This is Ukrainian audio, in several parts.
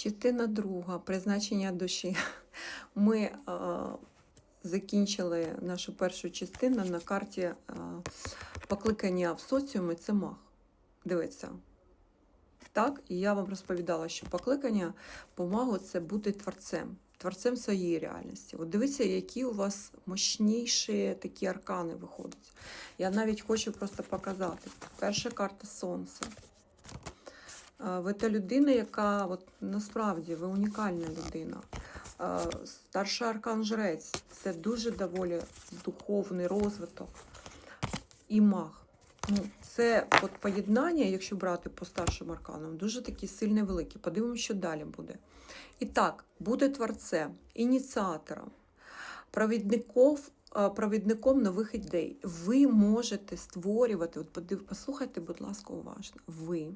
Частина друга призначення душі. Ми закінчили нашу першу частину на карті покликання в соціумі це мах. Дивіться. Так, і я вам розповідала, що покликання по магу це бути творцем, творцем своєї реальності. От дивіться, які у вас мощніші такі аркани виходять. Я навіть хочу просто показати. Перша карта сонце. Е, Ви та людина, яка от, насправді ви унікальна людина. Е, Старший аркан жрець це дуже доволі духовний розвиток і маг. Ну, це от поєднання, якщо брати по старшим арканам, дуже такі сильне великі. Подивимося, що далі буде. І так, буде творцем, ініціатором, провідников, е, провідником нових ідей. Ви можете створювати, от послухайте, будь ласка, уважно. Ви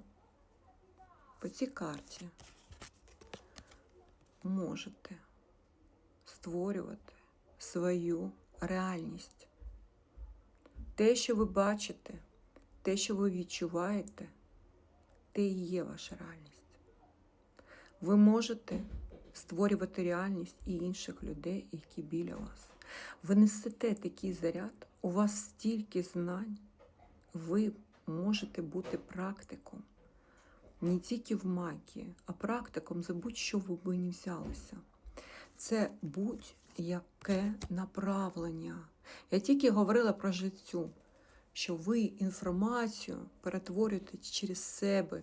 по цій карті можете створювати свою реальність. Те, що ви бачите, те, що ви відчуваєте, те і є ваша реальність. Ви можете створювати реальність і інших людей, які біля вас. Ви несете такий заряд, у вас стільки знань, ви можете бути практиком не тільки в магії, а практиком за будь-що ви би не взялися. Це будь-яке направлення. Я тільки говорила про життю, що ви інформацію перетворюєте через себе.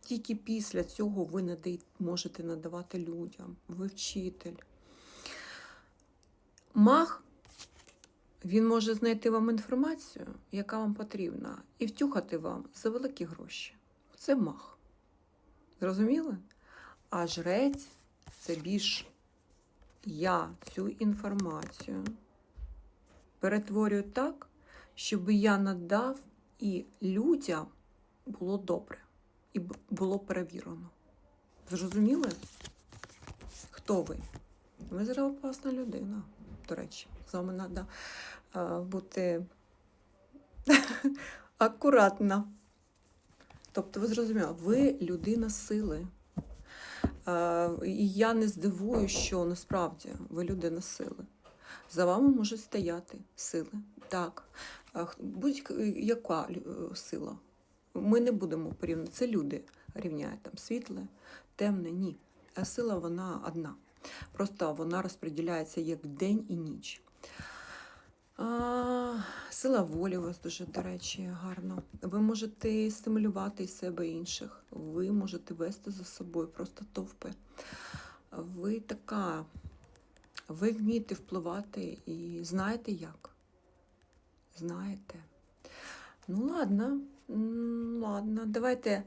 Тільки після цього ви можете надавати людям. Ви вчитель. Маг він може знайти вам інформацію, яка вам потрібна, і втюхати вам за великі гроші. Це мах. Зрозуміли? А жрець це більш я цю інформацію перетворюю так, щоб я надав і людям було добре, і було перевірено. Зрозуміли? Хто ви? Ви зараз опасна людина, до речі. З вами треба бути акуратна. Тобто, ви зрозуміли, ви людина сили. Е, І я не здивую, що насправді ви людина сили. За вами можуть стояти сили. Так, Е, будь-яка е, сила. Ми не будемо порівняти. Це люди рівняють там світле, темне, ні. А сила вона одна. Просто вона розподіляється як день і ніч. А, сила волі у вас дуже, до речі, гарно. Ви можете стимулювати себе інших. Ви можете вести за собою просто товпи. Ви така, ви вмієте впливати і знаєте як? Знаєте. Ну, ладно, ладно. Давайте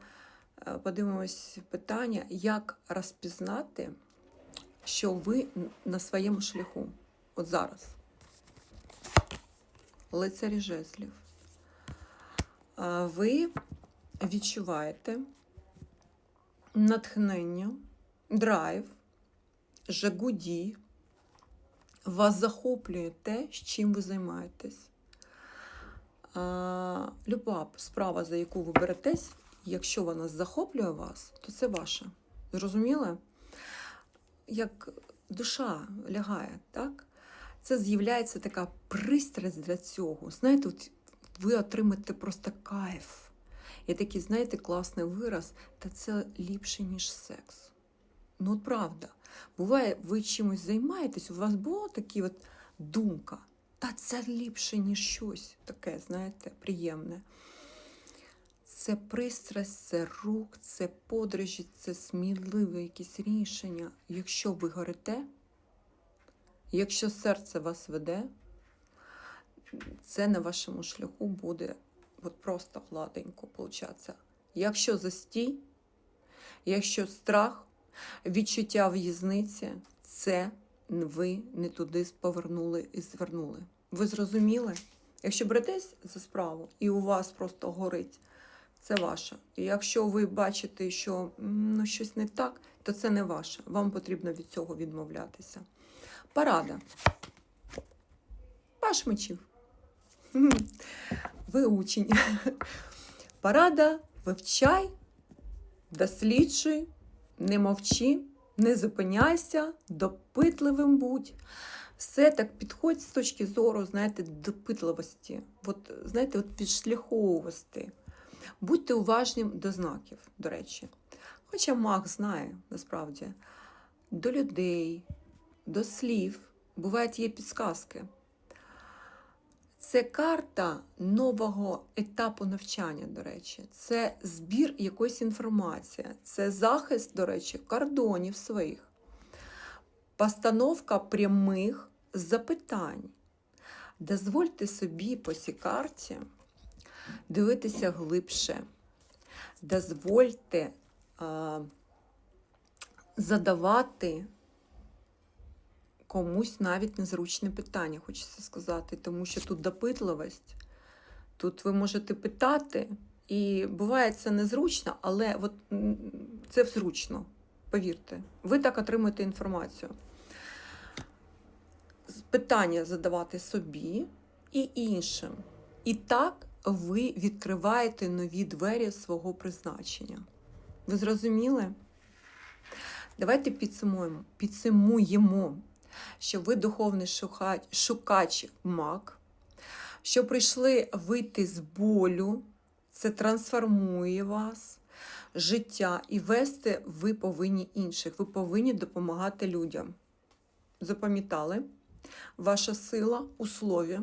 е, подивимось питання, як розпізнати, що ви на своєму шляху. От зараз. Лицарі жезлів. Ви відчуваєте натхнення, драйв, жагу дій. Вас захоплює те, з чим ви займаєтесь. Люба справа, за яку ви беретесь, якщо вона захоплює вас, то це ваша. Зрозуміли? Як душа лягає, так? Це з'являється така пристрасть для цього. Знаєте, от ви отримаєте просто кайф. Є такий, знаєте, класний вираз, та це ліпше, ніж секс. Ну, от правда. Буває, ви чимось займаєтесь, у вас була така от думка, та це ліпше, ніж щось таке, знаєте, приємне. Це пристрасть, це рук, це подорожі, це сміливе якісь рішення. Якщо ви горите, якщо серце вас веде, це на вашому шляху буде от просто гладенько получатися. Якщо застій, якщо страх, відчуття в'язниці, це ви не туди повернули і звернули. Ви зрозуміли? Якщо бретесь за справу і у вас просто горить, це ваше. І якщо ви бачите, що ну, щось не так, то це не ваше. Вам потрібно від цього відмовлятися. Парада. Паш мечів. Ви учень. Парада, вивчай, досліджуй, Не мовчи, не зупиняйся, допитливим будь. Все так підходь з точки зору, знаєте, допитливості, от, знаєте, от підшляховувості. Будьте уважним до знаків, до речі. Хоча маг знає насправді до людей, до слів, бувають є підсказки. Це карта нового етапу навчання, до речі, це збір якоїсь інформації, це захист, до речі, кордонів своїх, постановка прямих запитань. Дозвольте собі по цій карті дивитися глибше. Дозвольте а, задавати комусь навіть незручне питання, хочеться сказати, тому що тут допитливість. Тут ви можете питати, і буває це незручно, але от це зручно, повірте. Ви так отримуєте інформацію. Питання задавати собі і іншим. І так ви відкриваєте нові двері свого призначення. Ви зрозуміли? Давайте підсумуємо, підсумуємо, що ви духовний шукач, шукач маг, що прийшли вийти з болю, це трансформує вас, життя, і вести ви повинні інших. Ви повинні допомагати людям. Запам'ятали? Ваша сила у слові,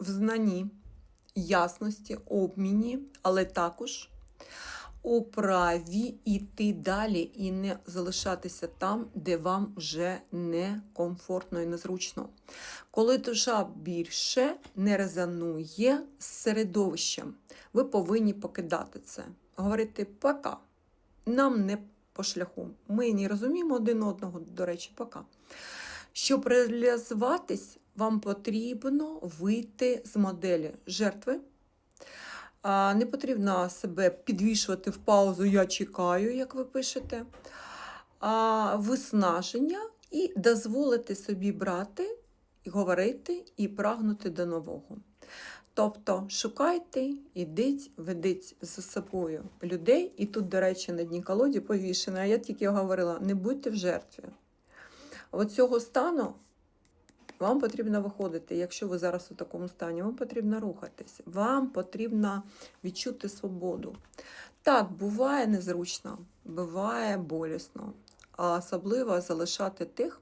в знанні, ясності, обміні, але також у праві йти далі і не залишатися там, де вам вже некомфортно і незручно. Коли душа більше не резонує з середовищем, ви повинні покидати це. Говорити пока. Нам не по шляху. Ми не розуміємо один одного, до речі, пока. Щоб реалізуватись, вам потрібно вийти з моделі жертви. Не потрібно себе підвішувати в паузу Я чекаю, як ви пишете, а виснаження і дозволити собі брати, і говорити і прагнути до нового. Тобто шукайте, ідіть, ведіть за собою людей. І тут, до речі, на дні колоді повішено, а я тільки говорила: не будьте в жертві. От цього стану вам потрібно виходити, якщо ви зараз у такому стані, вам потрібно рухатись, вам потрібно відчути свободу. Так, буває незручно, буває болісно, а особливо залишати тих,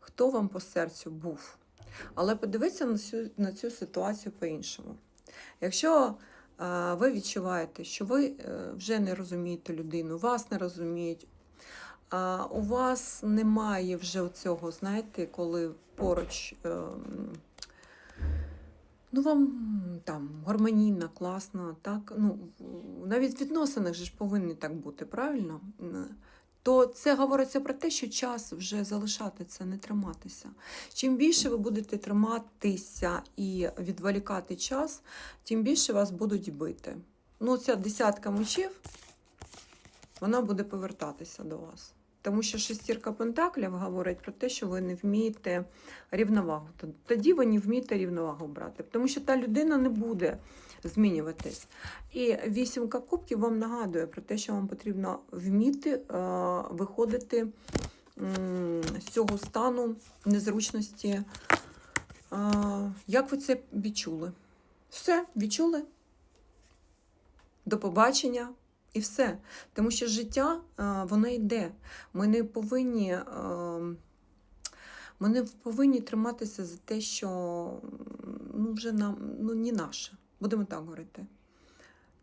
хто вам по серцю був. Але подивіться на цю, на цю ситуацію по-іншому. Якщо ви відчуваєте, що ви е, вже не розумієте людину, вас не розуміють, а у вас немає вже цього, знаєте, коли поруч ем, ну вам там гармонійна, класна, так? Ну, навіть в відносинах ж повинні так бути, правильно? То це говориться про те, що час вже залишати це, не триматися. Чим більше ви будете триматися і відволікати час, тим більше вас будуть бити. Ну, ця десятка мечів, вона буде повертатися до вас. Тому що шестірка пентаклів говорить про те, що ви не вмієте рівновагу. Тоді ви не вмієте рівновагу брати, тому що та людина не буде змінюватись. І вісімка кубків вам нагадує про те, що вам потрібно вміти е, виходити з цього стану незручності. Е, як ви це відчули? Все, відчули? До побачення і все. Тому що життя е, воно йде. Ми не повинні. е, Ми не повинні триматися за те, що ну, вже нам ну, не наше, будемо так говорити.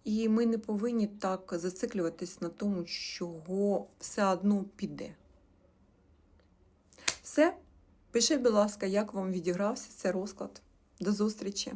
І ми не повинні так зациклюватись на тому, чого все одно піде. Все. Пишіть, будь ласка, як вам відігрався цей розклад. До зустрічі!